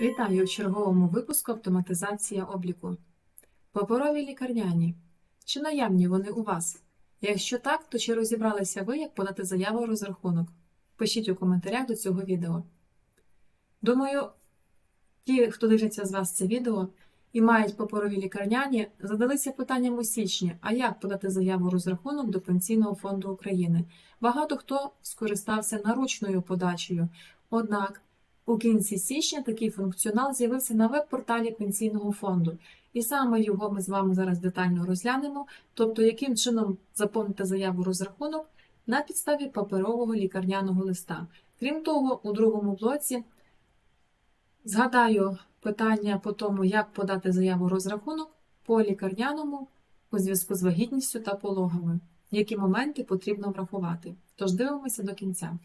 Вітаю в черговому випуску автоматизація обліку. Паперові лікарняні. Чи наявні вони у вас? Якщо так, то чи розібралися ви, як подати заяву розрахунок? Пишіть у коментарях до цього відео. Думаю, ті, хто дивиться з вас це відео і мають паперові лікарняні, задалися питанням у січні, а як подати заяву розрахунок до Пенсійного фонду України. Багато хто скористався наручною подачею. Однак у кінці січня такий функціонал з'явився на веб-порталі Пенсійного фонду, і саме його ми з вами зараз детально розглянемо, тобто яким чином заповнити заяву розрахунок на підставі паперового лікарняного листа. Крім того, у другому блоці згадаю питання по тому, як подати заяву розрахунок по лікарняному у зв'язку з вагітністю та пологами, які моменти потрібно врахувати. Тож дивимося до кінця.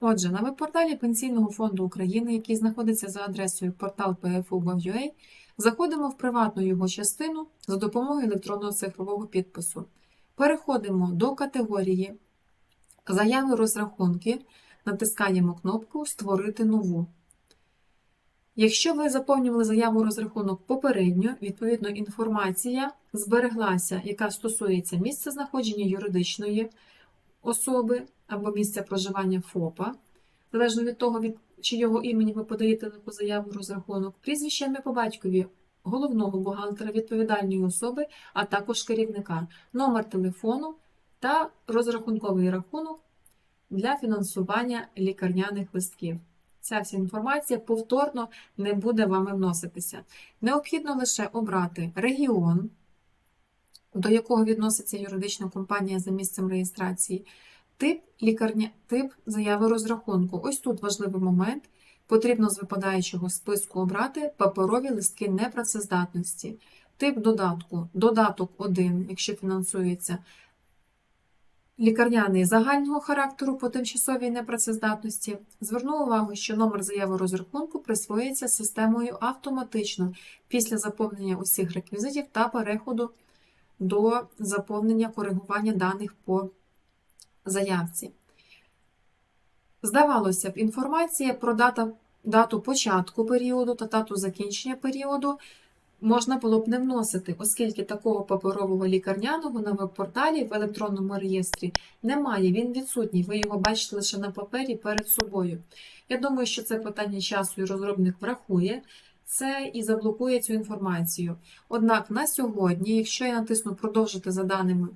Отже, на веб-порталі Пенсійного фонду України, який знаходиться за адресою portal.pfu.gov.ua, заходимо в приватну його частину за допомогою електронного цифрового підпису. Переходимо до категорії Заяви розрахунки, натискаємо кнопку Створити нову. Якщо ви заповнювали заяву розрахунок попередньо, відповідно інформація збереглася, яка стосується місця знаходження юридичної особи або місця проживання ФОПа, залежно від того, від чийого імені ви подаєте таку заяву розрахунок, прізвище ім'я по батькові головного бухгалтера відповідальної особи, а також керівника, номер телефону та розрахунковий рахунок для фінансування лікарняних листків. Ця вся інформація повторно не буде вами вноситися. Необхідно лише обрати регіон, до якого відноситься юридична компанія за місцем реєстрації, тип лікарня, тип заяви розрахунку. Ось тут важливий момент. Потрібно з випадаючого списку обрати паперові листки непрацездатності. Тип додатку додаток 1, якщо фінансується лікарняний загального характеру по тимчасовій непрацездатності. Зверну увагу, що номер заяви розрахунку присвоюється системою автоматично після заповнення усіх реквізитів та переходу до заповнення коригування даних по заявці. Здавалося б, інформація про дату початку періоду та дату закінчення періоду можна було б не вносити, оскільки такого паперового лікарняного на веб-порталі в електронному реєстрі немає, він відсутній, ви його бачите лише на папері перед собою. Я думаю, що це питання часу і розробник врахує це і заблокує цю інформацію. Однак на сьогодні, якщо я натисну продовжити за даними,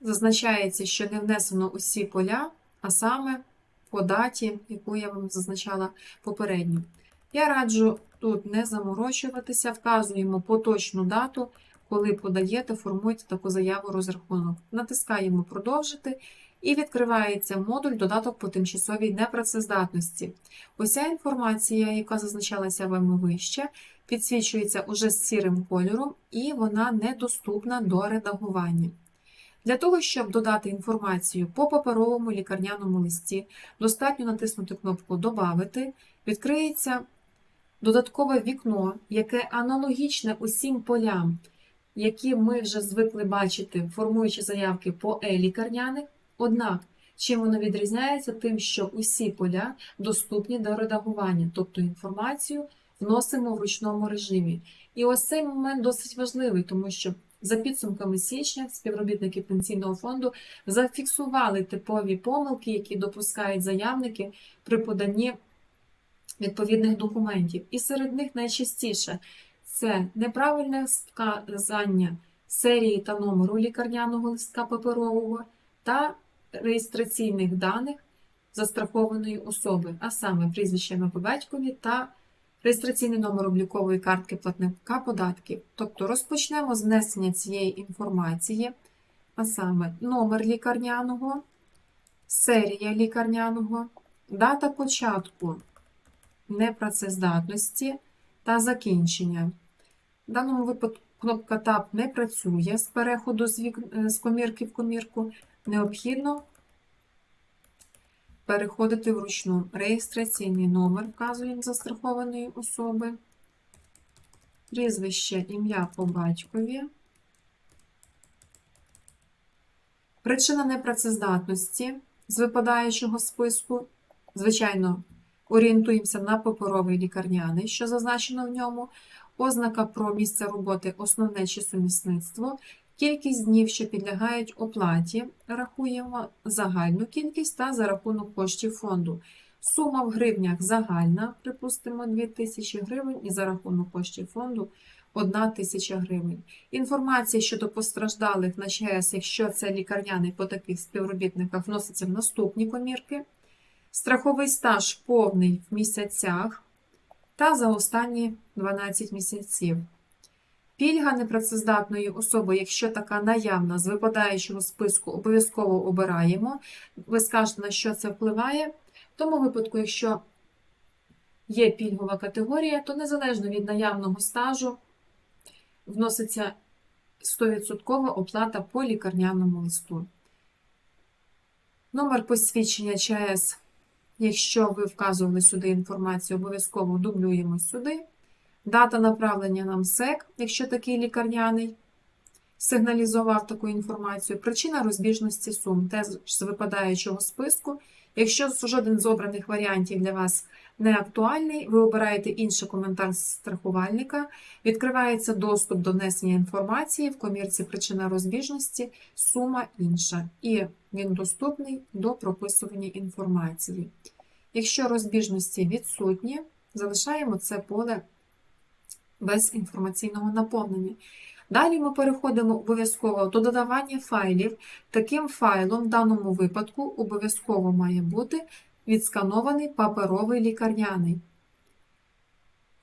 зазначається, що не внесено усі поля, а саме по даті, яку я вам зазначала попередньо. Я раджу тут не заморочуватися, вказуємо поточну дату, коли подаєте, формуєте таку заяву розрахунок. Натискаємо Продовжити і відкривається модуль додаток по тимчасовій непрацездатності. Уся інформація, яка зазначалася вами вище, підсвічується уже з сірим кольором, і вона недоступна до редагування. Для того, щоб додати інформацію по паперовому лікарняному листі, достатньо натиснути кнопку Добавити, відкриється додаткове вікно, яке аналогічне усім полям, які ми вже звикли бачити, формуючи заявки по е-лікарняних. Однак, чим воно відрізняється, тим, що усі поля доступні до редагування, тобто інформацію вносимо в ручному режимі. І ось цей момент досить важливий, тому що за підсумками січня співробітники пенсійного фонду зафіксували типові помилки, які допускають заявники при поданні відповідних документів. І серед них найчастіше це неправильне вказання серії та номеру лікарняного листка паперового та реєстраційних даних застрахованої особи, а саме прізвище по батькові та реєстраційний номер облікової картки платника податків. Тобто розпочнемо з внесення цієї інформації, а саме номер лікарняного, серія лікарняного, дата початку непрацездатності та закінчення. В даному випадку кнопка Tab не працює з переходу з, вік... з комірки в комірку. Необхідно переходити вручну. Реєстраційний номер вказуємо застрахованої особи, прізвище, ім'я по батькові. Причина непрацездатності з випадаючого списку. Звичайно, орієнтуємося на паперовий лікарняний, що зазначено в ньому, ознака про місце роботи, основне чи сумісництво, кількість днів, що підлягають оплаті, рахуємо загальну кількість та за рахунок коштів фонду. Сума в гривнях загальна, припустимо, 2000 гривень, і за рахунок коштів фонду 1 тисяча гривень. Інформація щодо постраждалих на ЧС, якщо це лікарняний по таких співробітниках, вноситься в наступні комірки. Страховий стаж повний в місяцях та за останні 12 місяців. Пільга непрацездатної особи, якщо така наявна з випадаючого списку, обов'язково обираємо. Ви скажете, на що це впливає. В тому випадку, якщо є пільгова категорія, то незалежно від наявного стажу вноситься 100% оплата по лікарняному листу. Номер посвідчення ЧАЕС, якщо ви вказували сюди інформацію, обов'язково дублюємо сюди. Дата направлення нам СЕК, якщо такий лікарняний, сигналізував таку інформацію. Причина розбіжності сум, теж з випадаючого списку. Якщо жоден з обраних варіантів для вас не актуальний, ви обираєте інший коментар страхувальника, відкривається доступ до внесення інформації в комірці причина розбіжності, сума інша, і він доступний до прописування інформації. Якщо розбіжності відсутні, залишаємо це поле без інформаційного наповнення. Далі ми переходимо обов'язково до додавання файлів. Таким файлом в даному випадку обов'язково має бути відсканований паперовий лікарняний.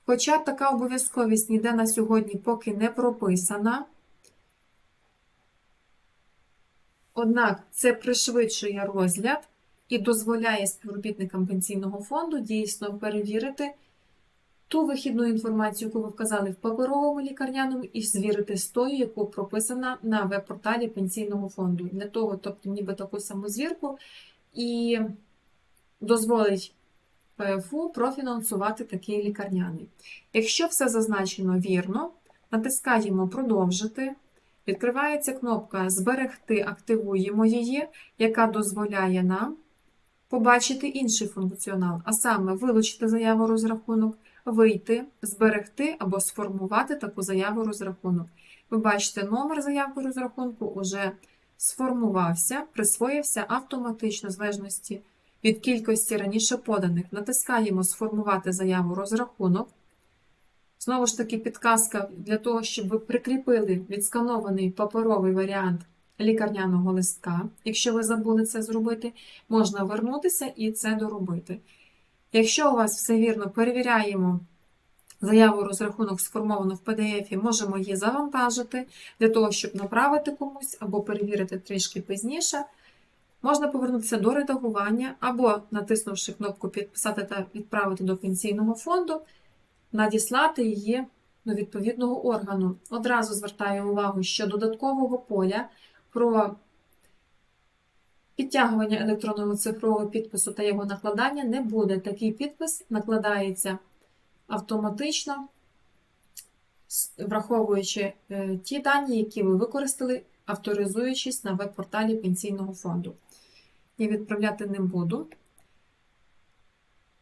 Хоча така обов'язковість ніде на сьогодні поки не прописана, однак це пришвидшує розгляд і дозволяє співробітникам пенсійного фонду дійсно перевірити ту вихідну інформацію, яку ви вказали в паперовому лікарняному, і звірити з тою, яку прописана на веб-порталі пенсійного фонду. Для того, тобто, ніби таку саму звірку, і дозволить ПФУ профінансувати такий лікарняний. Якщо все зазначено вірно, натискаємо Продовжити. Відкривається кнопка Зберегти, активуємо її, яка дозволяє нам побачити інший функціонал, а саме вилучити заяву розрахунок, вийти, зберегти або сформувати таку заяву розрахунок. Ви бачите, номер заявки розрахунку вже сформувався, присвоївся автоматично, в залежності від кількості раніше поданих. Натискаємо Сформувати заяву розрахунок. Знову ж таки, підказка для того, щоб ви прикріпили відсканований паперовий варіант лікарняного листка. Якщо ви забули це зробити, можна вернутися і це доробити. Якщо у вас все вірно, перевіряємо заяву розрахунок сформовану в PDF, можемо її завантажити для того, щоб направити комусь або перевірити трішки пізніше. Можна повернутися до редагування, або, натиснувши кнопку Підписати та відправити до пенсійного фонду, надіслати її до відповідного органу. Одразу звертаю увагу, що додаткового поля про підтягування електронного цифрового підпису та його накладання не буде. Такий підпис накладається автоматично, враховуючи е, ті дані, які ви використали, авторизуючись на веб-порталі Пенсійного фонду. Я відправляти не буду.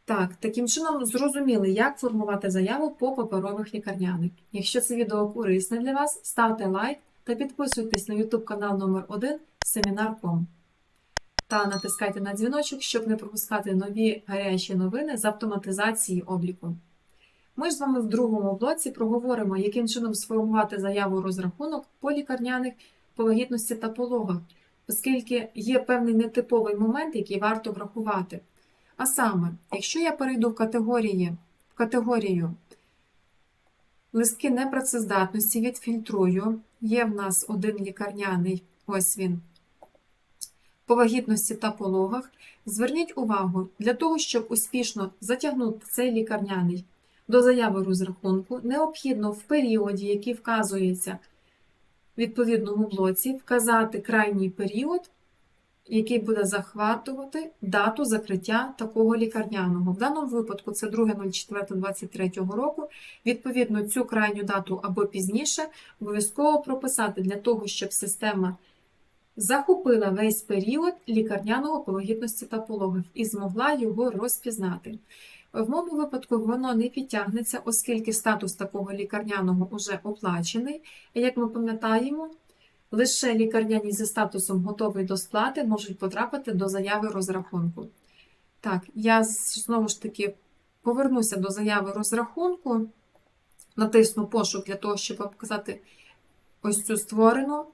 Так, таким чином зрозуміли, як формувати заяву по паперових лікарняних. Якщо це відео корисне для вас, ставте лайк та підписуйтесь на YouTube канал номер 1 Семінар.com та натискайте на дзвіночок, щоб не пропускати нові гарячі новини з автоматизації обліку. Ми ж з вами в другому блоці проговоримо, яким чином сформувати заяву розрахунок по лікарняних по вагітності та пологах, оскільки є певний нетиповий момент, який варто врахувати. А саме, якщо я перейду в категорії, в категорію листки непрацездатності, відфільтрую, є в нас один лікарняний, ось він по вагітності та пологах, зверніть увагу, для того, щоб успішно затягнути цей лікарняний до заяви розрахунку, необхідно в періоді, який вказується в відповідному блоці, вказати крайній період, який буде захватувати дату закриття такого лікарняного. В даному випадку це 2.04.23 року. Відповідно, цю крайню дату або пізніше обов'язково прописати для того, щоб система захопила весь період лікарняного пологідності та пологів і змогла його розпізнати. В моєму випадку воно не підтягнеться, оскільки статус такого лікарняного вже оплачений. Як ми пам'ятаємо, лише лікарняні зі статусом готовий до сплати можуть потрапити до заяви розрахунку. Так, я знову ж таки повернуся до заяви розрахунку, натисну пошук для того, щоб показати ось цю створену.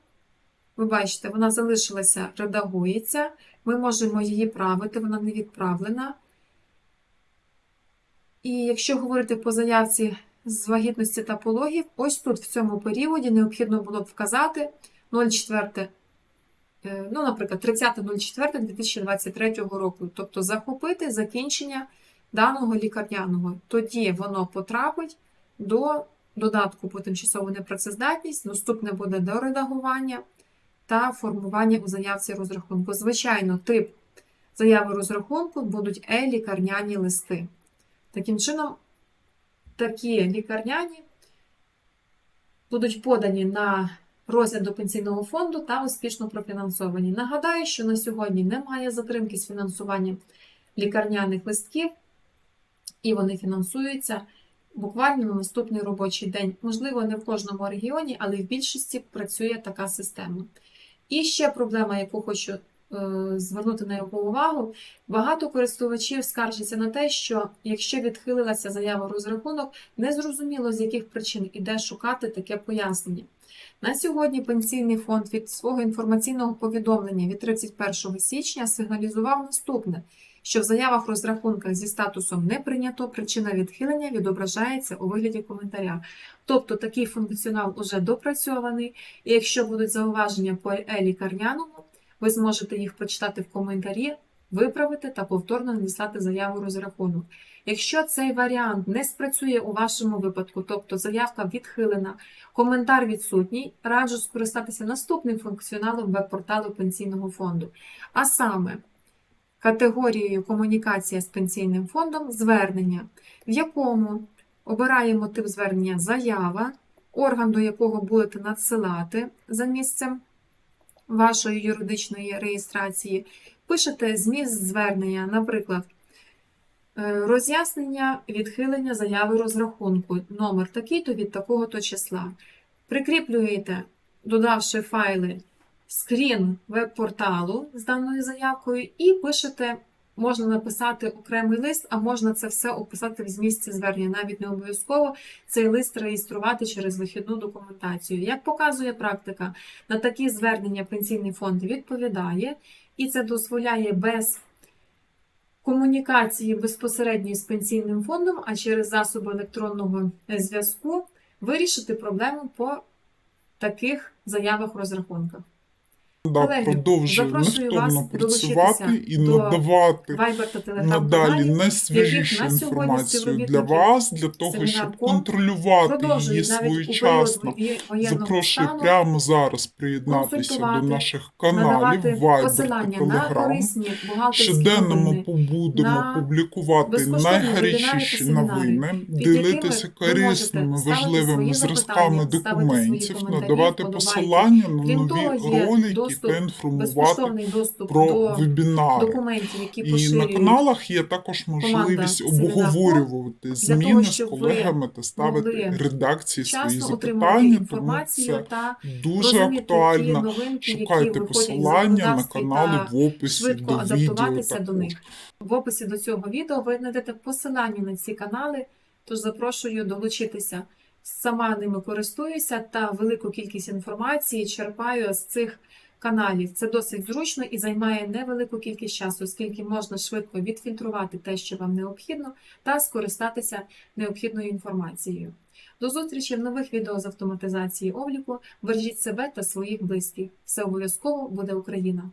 Ви бачите, вона залишилася, редагується. Ми можемо її правити, вона не відправлена. І якщо говорити по заявці з вагітності та пологів, ось тут в цьому періоді необхідно було б вказати 04, е, ну, наприклад, 30.04.2023 року, тобто захопити закінчення даного лікарняного. Тоді воно потрапить до додатку по тимчасову непрацездатність, наступне буде до редагування та формування у заявці розрахунку. Звичайно, тип заяви розрахунку будуть е-лікарняні листи. Таким чином, такі лікарняні будуть подані на розгляд до пенсійного фонду та успішно профінансовані. Нагадаю, що на сьогодні немає затримки з фінансуванням лікарняних листків, і вони фінансуються буквально на наступний робочий день. Можливо, не в кожному регіоні, але в більшості працює така система. І ще проблема, яку хочу е, звернути на його увагу. Багато користувачів скаржаться на те, що якщо відхилилася заява розрахунок, незрозуміло з яких причин іде шукати таке пояснення. На сьогодні Пенсійний фонд від свого інформаційного повідомлення від 31 січня сигналізував наступне, що в заявах розрахунках зі статусом не прийнято, причина відхилення відображається у вигляді коментаря. Тобто такий функціонал уже допрацьований, і якщо будуть зауваження по е-лікарняному, ви зможете їх прочитати в коментарі, виправити та повторно надіслати заяву розрахунок. Якщо цей варіант не спрацює у вашому випадку, тобто заявка відхилена, коментар відсутній, раджу скористатися наступним функціоналом веб-порталу пенсійного фонду. А саме категорією комунікація з пенсійним фондом звернення, в якому обираємо тип звернення заява, орган, до якого будете надсилати за місцем вашої юридичної реєстрації, пишете зміст звернення, наприклад, е, роз'яснення відхилення заяви розрахунку, номер такий-то від такого-то числа. Прикріплюєте, додавши файли, скрін веб-порталу з даною заявкою, і пишете, можна написати окремий лист, а можна це все описати в змісті звернення. Навіть не обов'язково цей лист реєструвати через вихідну документацію. Як показує практика, на такі звернення пенсійний фонд відповідає, і це дозволяє без комунікації безпосередньо з пенсійним фондом, а через засоби електронного зв'язку вирішити проблему по таких заявах розрахунках. Да, продовжує невтомно працювати і надавати надалі найсвіжішу інформацію для вас, для того, щоб контролювати її своєчасно. Запрошую прямо зараз приєднатися до наших каналів Viber та Telegram. Щоденно ми новини, будемо на публікувати найгарячіші новини, ділитися корисними, важливими зразками документів, надавати посилання на нові ролики доступ, інформувати доступ про до вебінари. документів, які І на каналах є також можливість обговорювати зміни того, з колегами та ставити редакції свої запитання, тому це та дуже актуально. новинки, Шукайте посилання на та в описі до відео. до них. В описі до цього відео ви знайдете посилання на ці канали, тож запрошую долучитися. Сама ними користуюся та велику кількість інформації черпаю з цих каналів. Це досить зручно і займає невелику кількість часу, оскільки можна швидко відфільтрувати те, що вам необхідно, та скористатися необхідною інформацією. До зустрічі в нових відео з автоматизації обліку. Бережіть себе та своїх близьких. Все обов'язково буде Україна!